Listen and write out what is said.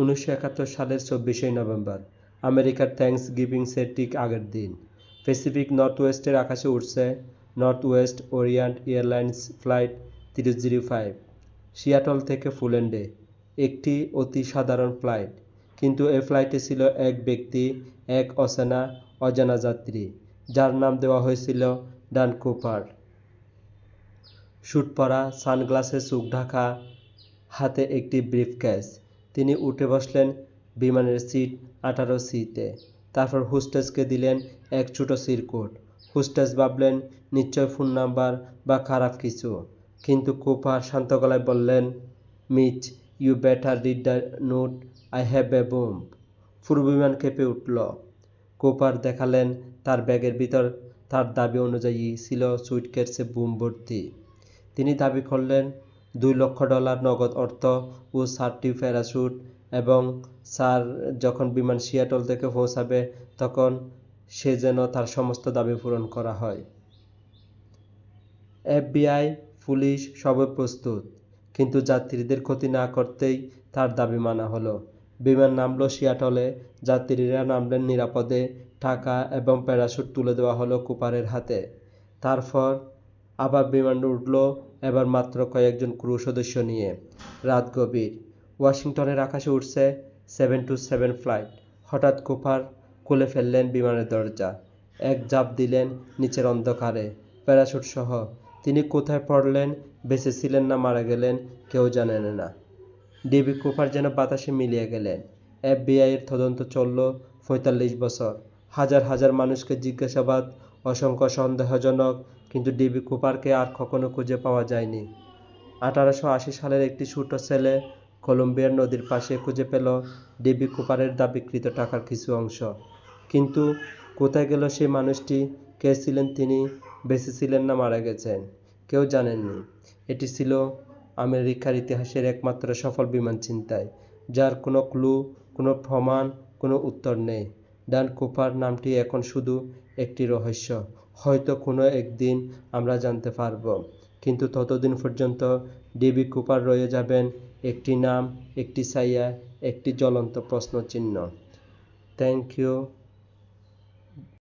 উনিশশো একাত্তর সালের চব্বিশে নভেম্বর, আমেরিকার থ্যাঙ্কস গিভিংসের ঠিক আগের দিন। প্যাসিফিক নর্থ ওয়েস্টের আকাশে উঠছে north west orient airlines flight তিরিশ জিরো ফাইভ সিয়াটল থেকে ফুল্যান্ডে একটি অতি সাধারণ ফ্লাইট, কিন্তু এই ফ্লাইটে ছিল এক ব্যক্তি, এক অচেনা, অজানা যাত্রী, যার নাম দেওয়া হয়েছিল ডান কুপার। শুট পরা সানগ্লাসে চোখ ঢাকা, হাতে একটি ব্রিফ ব্রিফকেস। তিনি উঠে বসলেন বিমানের সিট আঠারো সিতে তারপর হুস্টেসকে দিলেন এক ছোট সিরকুট। হুস্টেস ভাবলেন, নিশ্চয় ফোন নাম্বার বা খারাপ কিছু। কিন্তু কুপার শান্ত গলায় বললেন, Mitch, you better read the note, I have a bomb. পুরো বিমান কেঁপে উঠল। কুপার দেখালেন তার ব্যাগের ভিতর, তার দাবি অনুযায়ী ছিল সুইটকেসে বুম ভর্তি। তিনি দাবি করলেন দুই লক্ষ ডলার নগদ অর্থ ও চারটি প্যারাশুট এবং স্যার যখন বিমান সিয়াটল থেকে পৌঁছাবে তখন সে যেন তার সমস্ত দাবি পূরণ করা হয়। এফবিআই, পুলিশ সবই প্রস্তুত, কিন্তু যাত্রীদের ক্ষতি না করতেই তার দাবি মানা হলো। বিমান নামল সিয়াটলে, যাত্রীরা নামলেন নিরাপদে, টাকা এবং প্যারাশুট তুলে দেওয়া হলো কুপারের হাতে। তারপর আবার বিমান উঠল এবার মাত্র কয়েকজন ক্রু সদস্য নিয়ে। রাত গভীর। ওয়াশিংটনের আকাশে উঠছে সেভেন টু সেভেন ফ্লাইট হঠাৎ কুপার খুলে ফেললেন বিমানের দরজা। এক জাপ দিলেন নিচের অন্ধকারে। প্যারাশুট সহ তিনি কোথায় পড়লেন, বেঁচে ছিলেন না, মারা গেলেন, কেউ জানেন না। ডিবি কুপার যেন বাতাসে মিলিয়ে গেলেন। এফবিআই এর তদন্ত চলল পঁয়তাল্লিশ বছর। হাজার হাজার মানুষকে জিজ্ঞাসাবাদ অসংখ্য সন্দেহজনক, কিন্তু ডিবি কুপারকে আর কখনো খুঁজে পাওয়া যায়নি। আঠারোশো আশি সালের একটি ছোট ছেলে কলম্বিয়ার নদীর পাশে খুঁজে পেল ডিবি কুপারের দাবিকৃত টাকার কিছু অংশ। কিন্তু কোথায় গেল সেই মানুষটি? কে ছিলেন তিনি? বেঁচে ছিলেন না, মারা গেছেন। কেউ জানেননি। এটি ছিল আমেরিকার ইতিহাসের একমাত্র সফল বিমান ছিনতাই, যার কোনো ক্লু, কোনো প্রমাণ, কোনো উত্তর নেই। ডান কুপার নামটি এখন শুধু একটি রহস্য। হয়তো কোনো একদিন আমরা জানতে পারব। কিন্তু ততদিন পর্যন্ত ডিবি কুপার রয়ে যাবেন একটি নাম, একটি ছায়া, একটি জ্বলন্ত প্রশ্নচিহ্ন। Thank you.